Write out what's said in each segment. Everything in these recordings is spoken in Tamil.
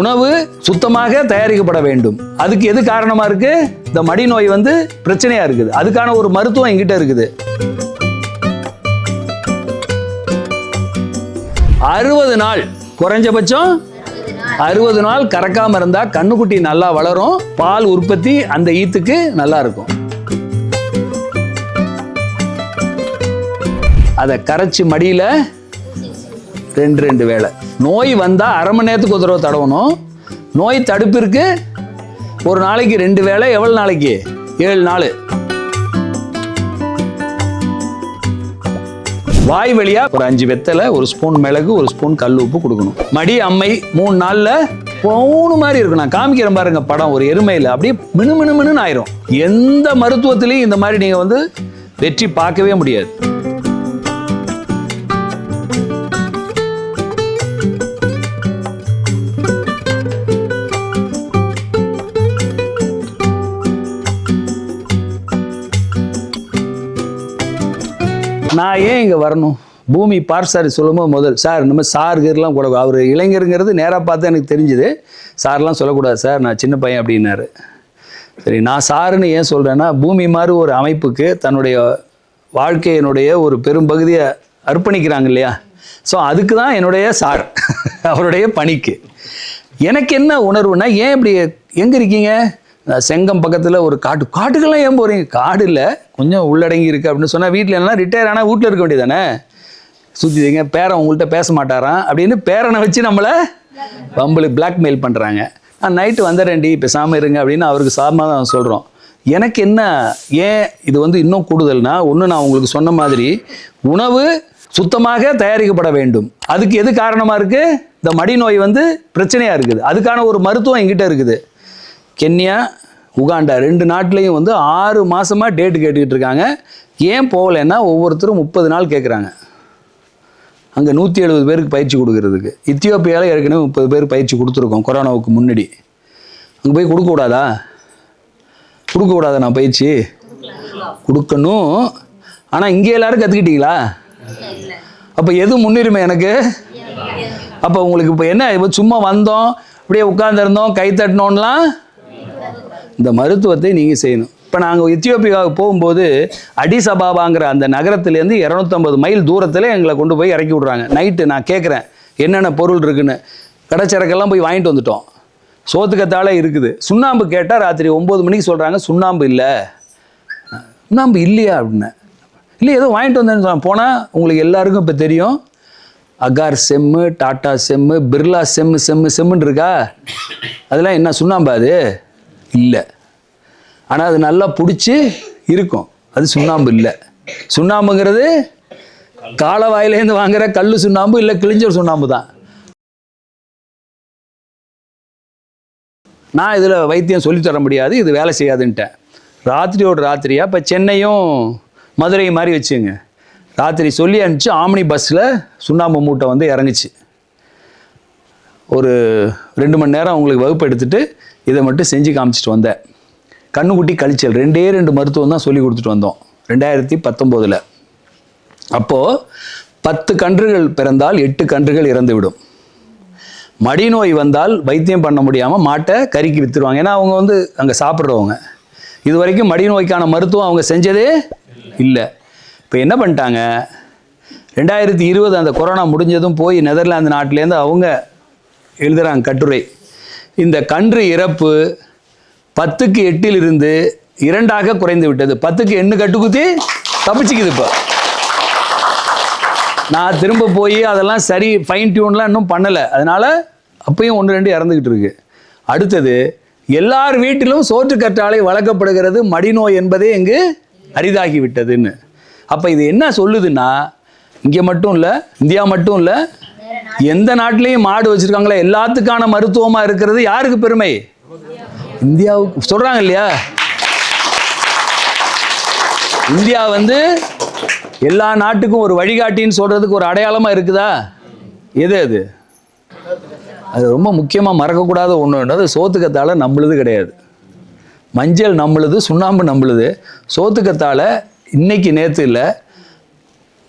உணவு சுத்தமாக தயாரிக்கப்பட வேண்டும். அதுக்கு எது காரணமா இருக்கு? இந்த மடி நோய் வந்து பிரச்சனையா இருக்குது. அதுக்கான ஒரு மருத்துவம் எங்கிட்ட இருக்குது. அறுபது நாள் குறைஞ்சபட்சம் அறுபது நாள் கறக்காம இருந்தா கண்ணுக்குட்டி நல்லா வளரும். பால் உற்பத்தி அந்த ஈத்துக்கு நல்லா இருக்கும். அதை கரைச்சி மடியில ரெண்டு ரெண்டு வேளை. நோய் வந்தால் அரை மணி நேரத்துக்கு ஒரு தடவை தடவணும். நோய் தடுப்பிற்கு ஒரு நாளைக்கு ரெண்டு வேளை எவ்வளோ நாளைக்கு? ஏழு நாள். வாய் வழியா ஒரு அஞ்சு வெத்தலை ஒரு ஸ்பூன் மிளகு ஒரு ஸ்பூன் கல் உப்பு கொடுக்கணும். மடி அம்மை மூணு நாளில் போகணும் மாதிரி இருக்கும். நான் காமிக்கிறேன் பாருங்க படம் ஒரு எருமையில். அப்படியே மினு மினு மினுன்னு ஆயிரும். எந்த மருத்துவத்திலையும் இந்த மாதிரி நீங்கள் வந்து வெற்றி பார்க்கவே முடியாது. நான் ஏன் இங்கே வரணும்? பூமி பார் சார் சொல்லும்போது முதல் சார் இந்த மாதிரி சார் கீர்லாம் கூட அவர் இளைஞருங்கிறது நேராக பார்த்து எனக்கு தெரிஞ்சுது. சார்லாம் சொல்லக்கூடாது சார் நான் சின்ன பையன் அப்படின்னாரு. சரி நான் சாருன்னு ஏன் சொல்கிறேன்னா பூமி மாதிரி ஒரு அமைப்புக்கு தன்னுடைய வாழ்க்கையினுடைய ஒரு பெரும்பகுதியை அர்ப்பணிக்கிறாங்க இல்லையா? ஸோ அதுக்கு தான் என்னுடைய சார் அவருடைய பணிக்கு. எனக்கு என்ன உணர்வுனா ஏன் இப்படி எங்கே இருக்கீங்க? செங்கம் பக்கத்தில் ஒரு காட்டு காட்டுக்கெல்லாம் ஏன் போகிறீங்க காடு இல்லை கொஞ்சம் உள்ளடங்கி இருக்குது அப்படின்னு சொன்னால் வீட்டில் எல்லாம் ரிட்டையர் ஆனால் வீட்டில் இருக்க வேண்டியதானே சுற்றிங்க பேரன் உங்கள்கிட்ட பேச மாட்டாராம் அப்படின்னு பேரனை வச்சு நம்மளை வம்பளுக்கு பிளாக்மெயில் பண்ணுறாங்க நான் நைட்டு வந்துடுறேன்டி பேசாமல் இருங்க அப்படின்னு அவருக்கு சாமாதான் சொல்கிறோம் எனக்கு என்ன ஏன் இது வந்து இன்னும் கூடுதல்னா ஒன்று நான் உங்களுக்கு சொன்ன மாதிரி உணவு சுத்தமாக தயாரிக்கப்பட வேண்டும். அதுக்கு எது காரணமாக இருக்குது இந்த மடி நோய் வந்து பிரச்சனையாக இருக்குது. அதுக்கான ஒரு மருத்துவம் எங்கிட்ட இருக்குது. கென்யா உகாண்டா ரெண்டு நாட்டிலையும் வந்து ஆறு மாதமாக டேட்டு கேட்டுக்கிட்டு இருக்காங்க. ஏன் போகலைன்னா ஒவ்வொருத்தரும் முப்பது நாள் கேட்குறாங்க அங்கே நூற்றி எழுபது பேருக்கு பயிற்சி கொடுக்கறதுக்கு. இத்தியோப்பியாவில் ஏற்கனவே முப்பது பேர் பயிற்சி கொடுத்துருக்கோம் கொரோனாவுக்கு முன்னாடி. அங்கே போய் கொடுக்கக்கூடாதா கொடுக்கக்கூடாதா நான் பயிற்சி? கொடுக்கணும். ஆனால் இங்கே எல்லோரும் கற்றுக்கிட்டீங்களா அப்போ எது முன்னுரிமை எனக்கு? அப்போ உங்களுக்கு இப்போ என்ன? இப்போ சும்மா வந்தோம் அப்படியே உட்காந்துருந்தோம் கை தட்டினோம்லாம்? இந்த மருத்துவத்தை நீங்கள் செய்யணும். இப்போ நாங்கள் எத்தியோப்பியாவுக்கு போகும்போது அடிசபாபாங்கிற அந்த நகரத்துலேருந்து இரநூத்தம்பது மைல் தூரத்தில் எங்களை கொண்டு போய் இறக்கி விட்றாங்க. நைட்டு நான் கேட்குறேன் என்னென்ன பொருள் இருக்குன்னு. கடைச்சரக்கெல்லாம் போய் வாங்கிட்டு வந்துட்டோம். சோத்துக்கத்தாழ இருக்குது. சுண்ணாம்பு கேட்டால் ராத்திரி ஒம்பது மணிக்கு சொல்கிறாங்க சுண்ணாம்பு இல்லை. சுண்ணாம்பு இல்லையா? அப்படின்னு இல்லை ஏதோ வாங்கிட்டு வந்தேன்னு சொன்னால் போனால் உங்களுக்கு எல்லாருக்கும் இப்போ தெரியும். அகார் செம்மு டாட்டா செம்மு பிர்லா செம்மு செம்மு செம்முன்னு இருக்கா? அதெல்லாம் என்ன சுண்ணாம்பா அது? இல்லை. ஆனால் அது நல்லா பிடிச்சி இருக்கும். அது சுண்ணாம்பு இல்லை. சுண்ணாம்புங்கிறது காலவாயிலேருந்து வாங்குற கல் சுண்ணாம்பு இல்லை கிழிஞ்ச சுண்ணாம்பு தான். நான் இதில் வைத்தியம் சொல்லித்தர முடியாது. இது வேலை செய்யாதுன்ட்டேன். ராத்திரியோட ராத்திரியா? இப்போ சென்னையும் மதுரை மாதிரி வச்சுங்க. ராத்திரி சொல்லி அனுப்பிச்சு ஆம்னி பஸ்ஸில் சுண்ணாம்பு மூட்டை வந்து இறங்குச்சு. ஒரு ரெண்டு மணி நேரம் உங்களுக்கு வகுப்பு எடுத்துகிட்டு இதை மட்டும் செஞ்சு காமிச்சிட்டு வந்தேன் கண்ணுக்குட்டி கழிச்சல் ரெண்டே ரெண்டு மருத்துவம் தான் சொல்லி கொடுத்துட்டு வந்தோம். ரெண்டாயிரத்தி பத்தொம்போதில். அப்போது பத்து கன்றுகள் பிறந்தால் எட்டு கன்றுகள் இறந்துவிடும். மடிநோய் வந்தால் வைத்தியம் பண்ண முடியாமல் மாட்டை கறிக்கு விற்றுருவாங்க ஏன்னா அவங்க வந்து அங்கே சாப்பிட்றவங்க. இது வரைக்கும் மடிநோய்க்கான மருத்துவம் அவங்க செஞ்சதே இல்லை. இப்போ என்ன பண்ணிட்டாங்க? ரெண்டாயிரத்தி இருபது அந்த கொரோனா முடிஞ்சதும் போய் நெதர்லாந்து நாட்டிலேருந்து அவங்க எழுதுகிறாங்க கட்டுரை. இந்த கன்று இறப்பு பத்துக்கு எட்டில் இருந்து இரண்டாக குறைந்து விட்டது. பத்துக்கு எண்ணு கட்டுக்குத்தி தப்பிச்சுக்குது இப்போ. நான் திரும்ப போய் அதெல்லாம் சரி ஃபைன் டியூன்லாம் இன்னும் பண்ணலை. அதனால அப்பயும் ஒன்று ரெண்டு இறந்துக்கிட்டு இருக்கு. அடுத்தது எல்லார் வீட்டிலும் சோற்று கற்றாழை வளர்க்கப்படுகிறது மடிநோய் என்பதே இங்கு அரிதாகி விட்டதுன்னு அப்போ இது என்ன சொல்லுதுன்னா இங்கே மட்டும் இல்லை இந்தியா மட்டும் இல்லை எந்த நாட்டிலையும் மாடு வச்சுருக்காங்களோ எல்லாத்துக்கான மருத்துவமாக இருக்கிறது யாருக்கு பெருமை? இந்தியாவுக்கு சொல்கிறாங்க இல்லையா? இந்தியா வந்து எல்லா நாட்டுக்கும் ஒரு வழிகாட்டின்னு சொல்கிறதுக்கு ஒரு அடையாளமாக இருக்குதா? எது அது? அது ரொம்ப முக்கியமாக மறக்கக்கூடாத ஒன்று அது சோத்துக்கத்தாழை நம்மளுது கிடையாது. மஞ்சள் நம்மளுது சுண்ணாம்பு நம்மளுது சோத்துக்கத்தாழை இன்னைக்கு நேற்று இல்லை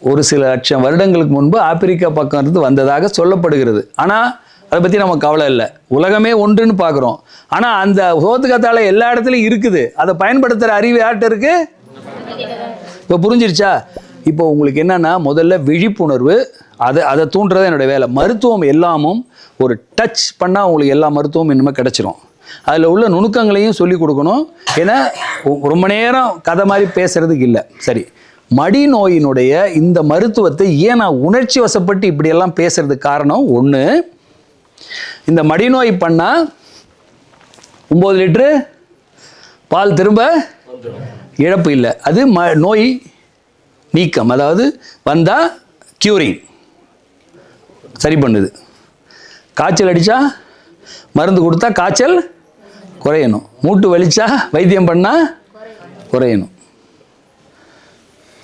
ஒரு சில லட்சம் வருடங்களுக்கு முன்பு ஆப்பிரிக்கா பக்கம் இருந்து வந்ததாக சொல்லப்படுகிறது. ஆனால் அதை பற்றி நம்ம கவலை இல்லை. உலகமே ஒன்றுன்னு பார்க்குறோம் ஆனால் அந்த ஹோத்துக்கத்தால் எல்லா இடத்துலையும் இருக்குது. அதை பயன்படுத்துகிற அறிவு யார்கிட்ட இருக்கு? இப்போ புரிஞ்சிருச்சா? இப்போ உங்களுக்கு என்னன்னா முதல்ல விழிப்புணர்வு அதை அதை தூண்டுறது என்னுடைய வேலை. மருத்துவம் எல்லாமும் ஒரு டச் பண்ணால் உங்களுக்கு எல்லா மருத்துவமும் இனிமேல் கிடச்சிரும். அதில் உள்ள நுணுக்கங்களையும் சொல்லி கொடுக்கணும். ஏன்னா ரொம்ப நேரம் கதை மாதிரி பேசுகிறதுக்கு இல்லை. சரி. மடி நோயினுடைய இந்த மருத்துவத்தை ஏன் நான் உணர்ச்சி வசப்பட்டு இப்படியெல்லாம் பேசுறதுக்கு காரணம்? ஒன்று இந்த மடிநோய் பண்ணால் ஒம்பது லிட்ரு பால் திரும்ப இழப்பு இல்லை. அது ம நோய் நீக்கம் அதாவது வந்தால் க்யூரிங் சரி பண்ணுது. காய்ச்சல் அடித்தா மருந்து கொடுத்தா காய்ச்சல் குறையணும். மூட்டு வலிச்சா வைத்தியம் பண்ணால் குறையணும்.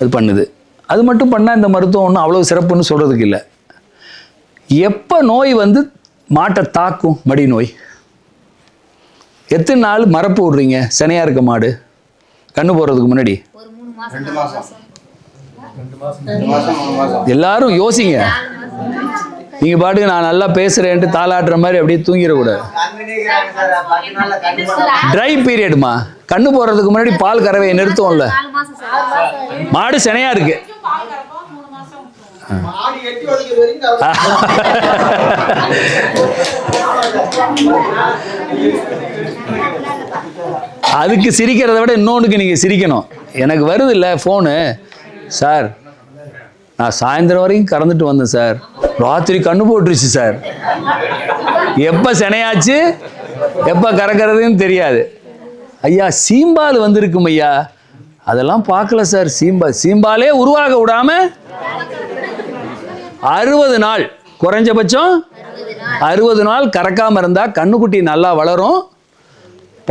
அது பண்ணுது. அது மட்டும் பண்ணால் இந்த மருத்துவம் ஒன்றும் அவ்வளோ சிறப்புன்னு சொல்கிறதுக்கு இல்லை. எப்போ நோய் வந்து மாட்டை தாக்கும்? மடி நோய். எத்தனை நாள் மரப்பு விடுறீங்க? சனையாக இருக்க மாடு. கண்ணு போடுறதுக்கு முன்னாடி. ஒரு மூணு மாசம். ரெண்டு நாலு மாசம். மாசம். ரெண்டு மாசம் மூணு மாசம். எல்லாரும் யோசிங்க. நீங்க பாட்டுக்கு நான் நல்லா பேசுறேன்ட்டு தாளாட்டுற மாதிரி அப்படியே தூங்கிடக்கூடாது. ட்ரை பீரியடுமா கண்ணு போடுறதுக்கு முன்னாடி பால் கறவையை நிறுத்துவோம்ல. மாடு சினையா இருக்கு. அதுக்கு சிரிக்கிறத விட இன்னொன்றுக்கு நீங்க சிரிக்கணும். எனக்கு வருது இல்லை ஃபோனு சார் நான் சாயந்தரம் வரைக்கும் கறந்துட்டு வந்தேன் சார். ராத்திரி கண்ணு போட்டுருச்சு சார். எப்போ சினையாச்சு? எப்போ கறக்கிறதுன்னு தெரியாது. ஐயா சீம்பால் வந்திருக்கும் ஐயா. அதெல்லாம் பார்க்கல சார். சீம்பால் சீம்பாலே உருவாக விடாம அறுபது நாள். குறைஞ்சபட்சம் அறுபது நாள் கறக்காமல் இருந்தால் கண்ணுக்குட்டி நல்லா வளரும்.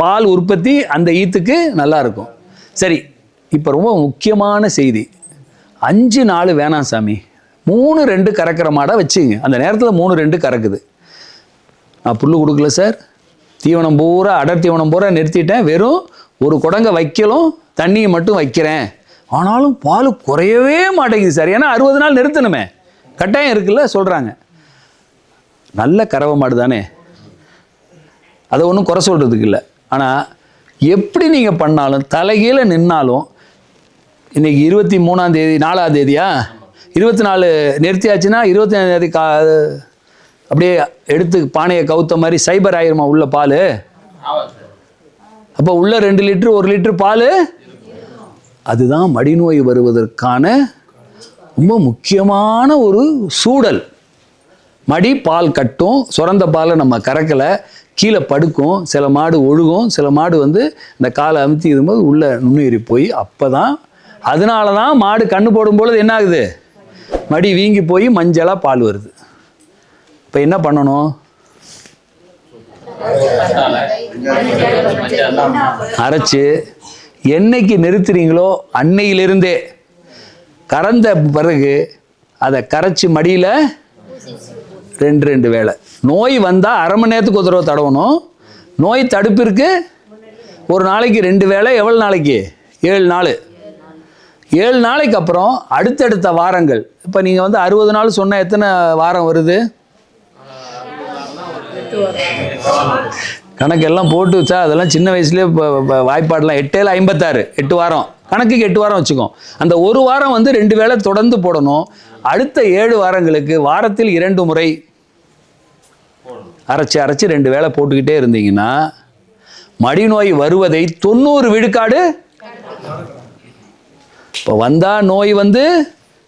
பால் உற்பத்தி அந்த ஈத்துக்கு நல்லா இருக்கும். சரி இப்போ ரொம்ப முக்கியமான செய்தி. அஞ்சு நாள் வேணாம் சாமி. மூணு ரெண்டு கறக்கிற மாடை வச்சுங்க. அந்த நேரத்தில் மூணு ரெண்டு கறக்குது. நான் புல் கொடுக்கல சார். தீவனம் பூரா அடர் தீவனம் பூரா நிறுத்திட்டேன். வெறும் ஒரு குடங்க வைக்கலும் தண்ணியை மட்டும் வைக்கிறேன். ஆனாலும் பால் குறையவே மாட்டேங்குது சார். ஏன்னா அறுபது நாள் நிறுத்தணுமே. கட்டாயம் இருக்குல்ல சொல்கிறாங்க நல்ல கறவை மாடு தானே. அதை ஒன்றும் குறை சொல்கிறதுக்கு இல்லை. ஆனால் எப்படி நீங்கள் பண்ணாலும் தலைகீழ நின்னாலும் இன்னைக்கு இருபத்தி மூணாம் தேதி நாலாம் தேதியா? இருபத்தி நாலு நிறுத்தியாச்சுன்னா இருபத்தி நாலாம் தேதி கா அப்படியே எடுத்து பானையை கவுத்த மாதிரி சைபர் ஆயிருமா உள்ள பால்? அப்போ உள்ள ரெண்டு லிட்ரு ஒரு லிட்டரு பால்? அதுதான் மடிநோய் வருவதற்கான ரொம்ப முக்கியமான ஒரு சூழல் மடி பால் கட்டும் சுரந்த பாலை நம்ம கறக்கலை கீழே படுக்கும் சில மாடு ஒழுகும் சில மாடு வந்து இந்த காலை அமுத்தி இருக்கும்போது உள்ள நுண்ணுயிரி போய் அப்போ தான் அதனால தான் மாடு கண்ணு போடும் பொழுது என்ன ஆகுது மடி வீங்கி போய் மஞ்சளாக பால் வருது. இப்போ என்ன பண்ணணும்? அரைச்சு என்னைக்கு நிறுத்துறீங்களோ அன்னையிலிருந்தே கறந்த பிறகு அதை கரைச்சி மடியில் ரெண்டு ரெண்டு வேளை. நோய் வந்தால் அரை மணி நேரத்துக்கு ஒரு தடவை தடவணும். நோய் தடுப்பிற்கு ஒரு நாளைக்கு ரெண்டு வேளை எவ்வளோ நாளைக்கு? ஏழு நாள். ஏழு நாளைக்கு அப்புறம் அடுத்தடுத்த வாரங்கள். இப்போ நீங்கள் வந்து அறுபது நாள் சொன்னால் எத்தனை வாரம் வருது? கணக்கு எல்லாம் போட்டு வச்சா அதெல்லாம் சின்ன வயசுலேயே இப்போ வாய்ப்பாடெல்லாம் எட்டேல ஐம்பத்தாறு எட்டு வாரம். கணக்குக்கு எட்டு வாரம் வச்சுக்கோ. அந்த ஒரு வாரம் வந்து ரெண்டு வேளை தொடர்ந்து போடணும். அடுத்த ஏழு வாரங்களுக்கு வாரத்தில் இரண்டு முறை அரைச்சி அரைச்சி ரெண்டு வேளை போட்டுக்கிட்டே இருந்தீங்கன்னா மடிநோய் வருவதை தொண்ணூறு விழுக்காடு இப்போ வந்தால் நோய் வந்து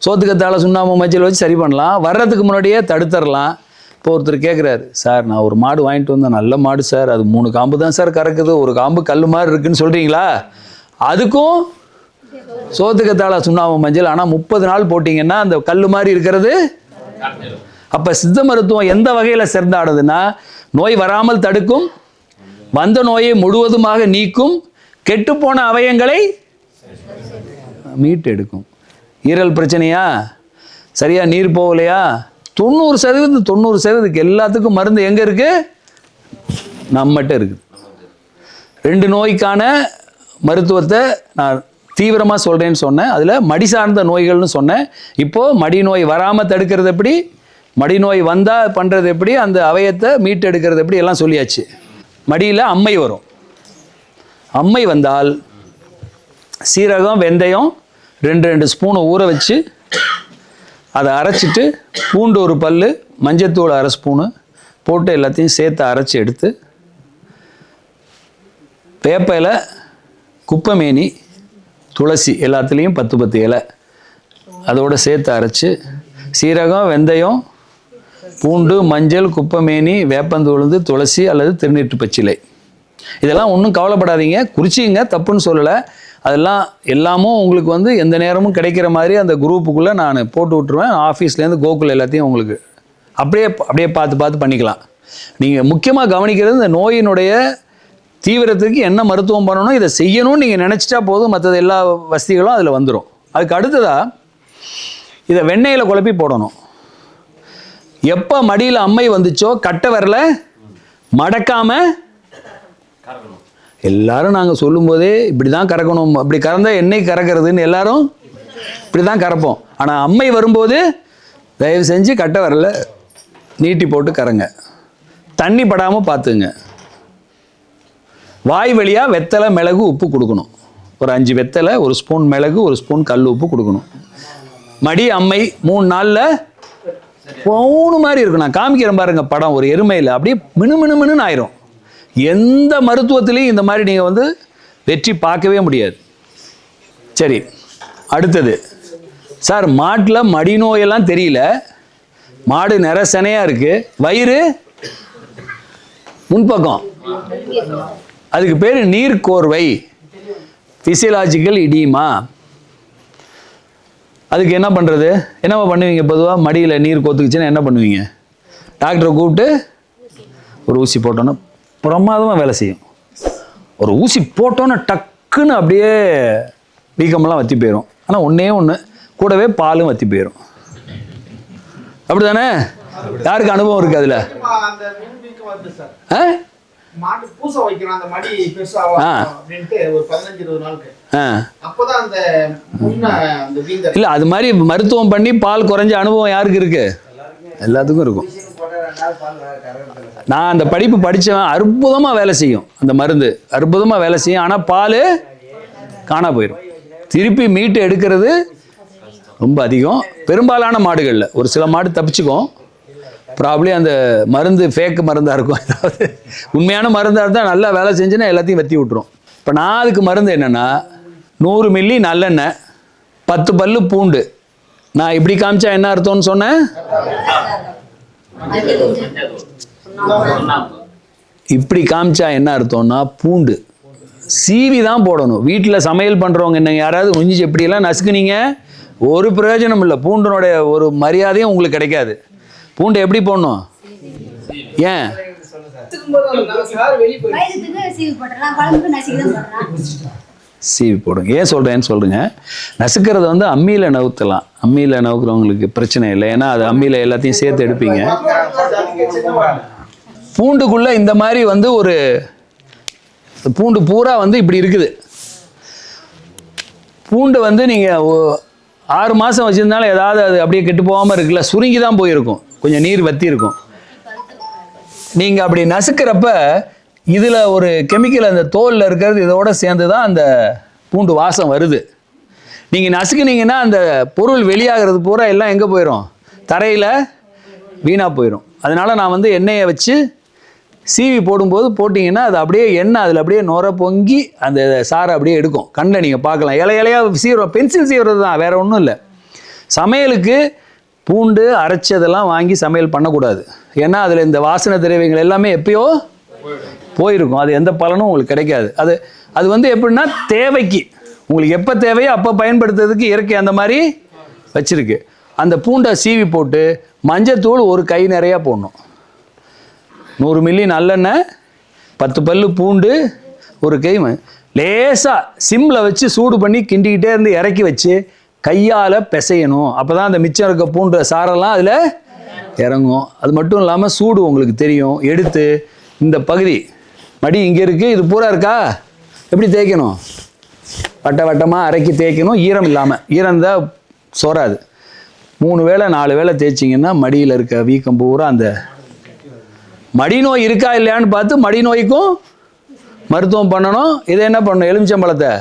சோத்துக்கத்தால் சுண்ணாம்பு மஞ்சள் வச்சு சரி பண்ணலாம். வர்றதுக்கு முன்னாடியே தடுத்துடலாம் இப்போ ஒருத்தர் கேட்குறாரு சார் நான் ஒரு மாடு வாங்கிட்டு வந்தேன். நல்ல மாடு சார். அது மூணு காம்பு தான் சார் கறக்குது. ஒரு காம்பு கல் மாதிரி இருக்குன்னு சொல்கிறீங்களா அதுக்கும் சோத்துக்கத்தால சுண்ணாம்பு மஞ்சள். ஆனால் முப்பது நாள் போட்டிங்கன்னா அந்த கல் மாதிரி இருக்கிறது அப்போ சித்த மருத்துவம் எந்த வகையில் சிறந்தாடுதுன்னா நோய் வராமல் தடுக்கும் வந்த நோயை முழுவதுமாக நீக்கும் கெட்டுப்போன அவயங்களை மீட்டு எடுக்கும். ஈரல் பிரச்சனையா? சரியா நீர் போகலையா? தொண்ணூறு சதவீதம் தொண்ணூறு சதவீதத்துக்கு எல்லாத்துக்கும் மருந்து எங்கே இருக்கு? நம்மகிட்ட இருக்குது. ரெண்டு நோய்க்கான மருத்துவத்தை நான் தீவிரமாக சொல்கிறேன்னு சொன்னேன். அதில் மடி சார்ந்த நோய்கள்னு சொன்னேன். இப்போது மடி நோய் வராமல் தடுக்கிறது எப்படி? மடிநோய் வந்தால் பண்ணுறது எப்படி? அந்த அவயத்தை மீட்டெடுக்கிறது எப்படி? எல்லாம் சொல்லியாச்சு. மடியில் அம்மை வரும். அம்மை வந்தால் சீரகம் வெந்தயம் ரெண்டு ரெண்டு ஸ்பூனை ஊற வச்சு அதை அரைச்சிட்டு பூண்டு ஒரு பல் மஞ்சத்தூள் அரை ஸ்பூனு போட்டு எல்லாத்தையும் சேர்த்து அரைச்சி எடுத்து வேப்ப இலை குப்பைமேனி துளசி எல்லாத்துலேயும் பத்து பத்து இலை அதோடு சேர்த்து அரைச்சி சீரகம் வெந்தயம் பூண்டு மஞ்சள் குப்பைமேனி வேப்பந்தூளுந்து துளசி அல்லது திருநீட்டு பச்சிலை. இதெல்லாம் ஒன்றும் கவலைப்படாதீங்க. குறிச்சிங்க தப்புன்னு சொல்லலை. அதெல்லாம் எல்லாமும் உங்களுக்கு வந்து எந்த நேரமும் கிடைக்கிற மாதிரி அந்த குரூப்புக்குள்ளே நான் போட்டு விட்ருவேன் ஆஃபீஸ்லேருந்து கோகுல் எல்லாத்தையும் உங்களுக்கு அப்படியே அப்படியே பார்த்து பார்த்து பண்ணிக்கலாம். நீங்கள் முக்கியமாக கவனிக்கிறது இந்த நோயினுடைய தீவிரத்துக்கு என்ன மருத்துவம் பண்ணணும் இதை செய்யணும்னு நீங்கள் நினச்சிட்டா போதும். மற்றது எல்லா வசதிகளும் அதில் வந்துடும் அதுக்கு அடுத்ததாக இதை வெண்ணெயில் குழப்பி போடணும். எப்போ மடியில் அம்மை வந்துச்சோ கட்டை வரல மடக்காமல் எல்லாரும் நாங்கள் சொல்லும்போதே இப்படி தான் கறக்கணும். அப்படி கறந்தால் என்னை கறக்கிறதுன்னு எல்லாரும் இப்படி தான் கறப்போம். ஆனால் அம்மை வரும்போது தயவு செஞ்சு கட்டை வரல. நீட்டி போட்டு கறங்க. தண்ணி படாமல் பார்த்துங்க வாய் வழியாக வெத்தலை மிளகு உப்பு கொடுக்கணும். ஒரு அஞ்சு வெத்தலை ஒரு ஸ்பூன் மிளகு ஒரு ஸ்பூன் கல் உப்பு கொடுக்கணும். மடி அம்மை மூணு நாளில் பவுனு மாதிரி இருக்கும். நான் காமிக்கிறேன் பாருங்க படம் ஒரு எருமையில். அப்படியே மினு மினு மினுன்னு ஆயிரும். எந்த மருத்துவத்திலையும் இந்த மாதிரி நீங்கள் வந்து வெற்றி பார்க்கவே முடியாது. சரி அடுத்தது. சார் மாட்டில் மடி நோயெல்லாம் தெரியல. மாடு நிறசனையாக இருக்குது வயிறு? முன்பக்கம். அதுக்கு பேர் நீர்க்கோர்வை. ஃபிசியலாஜிக்கல் இடியுமா அதுக்கு என்ன பண்ணுறது என்னவா பண்ணுவீங்க பொதுவாக மடியில் நீர் கோத்துக்குச்சுன்னா என்ன பண்ணுவீங்க? டாக்டரை கூப்பிட்டு ஒரு ஊசி போட்டோன்னா பிரமாதமாக வேலை செய்யும். ஒரு ஊசி போட்டோன்னே டக்குன்னு அப்படியே வீக்கமெல்லாம் வத்தி போயிடும் ஆனால் ஒன்றே ஒன்று கூடவே பாலும் வத்தி போயிடும் அப்படி தானே யாருக்கு அனுபவம் இருக்குது அதில்? மாட்டு பூசை வைக்கணும் அந்த மடி பெருசா ஆ. அப்படின்ட்டு ஒரு பதினஞ்சு இருபது நாளுக்கு. ஆ. அப்பதான் அந்த முன்ன அந்த வீங்க இல்லை அது மாதிரி மருத்துவம் பண்ணி பால் குறைஞ்ச அனுபவம் யாருக்கு இருக்கு? எல்லாத்துக்கும் இருக்கும். நான் அந்த படிப்பு படித்தவன் அற்புதமாக வேலை செய்யும். அந்த மருந்து அற்புதமாக வேலை செய்யும். ஆனால் பால் காணா போயிடும் திருப்பி மீட்டு எடுக்கிறது ரொம்ப அதிகம். பெரும்பாலான மாடுகளில். ஒரு சில மாடு தப்பிச்சுக்கும். ப்ராப்ளி அந்த மருந்து ஃபேக்கு மருந்தாக இருக்கும். அதாவது உண்மையான மருந்தாக இருந்தால் நல்லா வேலை செஞ்சுன்னா எல்லாத்தையும் வெத்தி விட்டுரும். இப்போ நான் அதுக்கு மருந்து என்னென்னா நூறு மில்லி நல்லெண்ணெய் பத்து பல்லு பூண்டு. நான் இப்படி காமிச்சா என்ன அர்த்தம்னு சொன்னேன்? இப்படி காமிச்சா என்ன அர்த்தம்னா பூண்டு. சீவி தான் போடணும். வீட்டில் சமையல் பண்ணுறவங்க என்ன யாராவது உஞ்சி எப்படியெல்லாம் நசுக்குனீங்க? ஒரு பிரயோஜனம் இல்லை. பூண்டினுடைய ஒரு மரியாதையும் உங்களுக்கு கிடைக்காது. பூண்டு எப்படி போடணும்? ஏன்? சீவி சீவி போடுங்க. ஏன் சொல்கிறேன்னு சொல்லுங்க. நசுக்கிறது வந்து அம்மியில் நவுத்தலாம். அம்மியில் நவுக்கிறவங்களுக்கு பிரச்சனை இல்லை. ஏன்னா அது அம்மியில் எல்லாத்தையும் சேர்த்து எடுப்பீங்க. பூண்டுக்குள்ளே இந்த மாதிரி வந்து ஒரு பூண்டு பூரா வந்து இப்படி இருக்குது. பூண்டு வந்து நீங்கள் ஆறு மாதம் வச்சுருந்தாலும் ஏதாவது அது அப்படியே கெட்டு போகாமல் இருக்குல்ல சுருங்கி தான் போயிருக்கும். கொஞ்சம் நீர் வத்தி இருக்கும் நீங்கள் அப்படி நசுக்கிறப்ப இதில் ஒரு கெமிக்கல் அந்த தோலில் இருக்கிறது இதோட சேர்ந்து தான் அந்த பூண்டு வாசம் வருது. நீங்கள் நசுக்குனீங்கன்னா அந்த பொருள் வெளியாகிறது பூரா எல்லாம் எங்கே போயிடும் தரையில் வீணாக போயிடும் அதனால் நான் வந்து எண்ணெயை வச்சு சீவி போடும்போது போட்டிங்கன்னா அது அப்படியே எண்ணெய் அதில் அப்படியே நுர பொங்கி அந்த சாரை அப்படியே எடுக்கும். கண்ணில் நீங்கள் பார்க்கலாம். இலை இலையாக சீவிரம் பென்சில் சீவுறது தான் வேறு ஒன்றும் இல்லை. சமையலுக்கு பூண்டு அரைச்சதெல்லாம் வாங்கி சமையல் பண்ணக்கூடாது. ஏன்னா அதில் இந்த வாசனை திரவியங்கள் எல்லாமே எப்பயோ போயிருக்கும். அது எந்த பலனும் உங்களுக்கு கிடைக்காது. அது அது வந்து எப்படின்னா தேவைக்கு. உங்களுக்கு எப்போ தேவையோ அப்போ பயன்படுத்துறதுக்கு இயற்கை அந்த மாதிரி வச்சிருக்கு. அந்த பூண்டை சீவி போட்டு மஞ்சத்தூள் ஒரு கை நிறையா போடணும். நூறு மில்லி நல்லெண்ணெய் பத்து பல்லு பூண்டு ஒரு கை லேசாக சிம்மில் வச்சு சூடு பண்ணி கிண்டிக்கிட்டே இருந்து இறக்கி வச்சு கையால் பிசையணும். அப்போ தான் அந்த மிச்சம் இருக்க பூண்டு சாரெல்லாம் அதில் இறங்கும். அது மட்டும் இல்லாமல் சூடு உங்களுக்கு தெரியும். எடுத்து இந்த பகுதி மடி இங்கே இருக்குது இது பூரா இருக்கா? எப்படி தேய்க்கணும்? வட்ட வட்டமாக அரைக்கி தேய்க்கணும் ஈரம் இல்லாமல் ஈரம் தான் சோறாது. மூணு வேளை நாலு வேளை தேய்ச்சிங்கன்னா மடியில் இருக்க வீக்கம் பூரா அந்த மடி நோய் இருக்கா இல்லையான்னு பார்த்து மடி நோய்க்கும் மருத்துவம் பண்ணணும். இதை என்ன பண்ணணும்? எலுமிச்சம்பழத்தை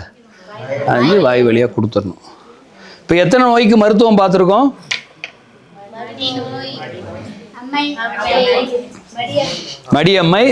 அஞ்சு வாய் வழியாக கொடுத்துடணும். இப்போ எத்தனை நோய்க்கு மருத்துவம் பார்த்துருக்கோம்? மடியம்மை.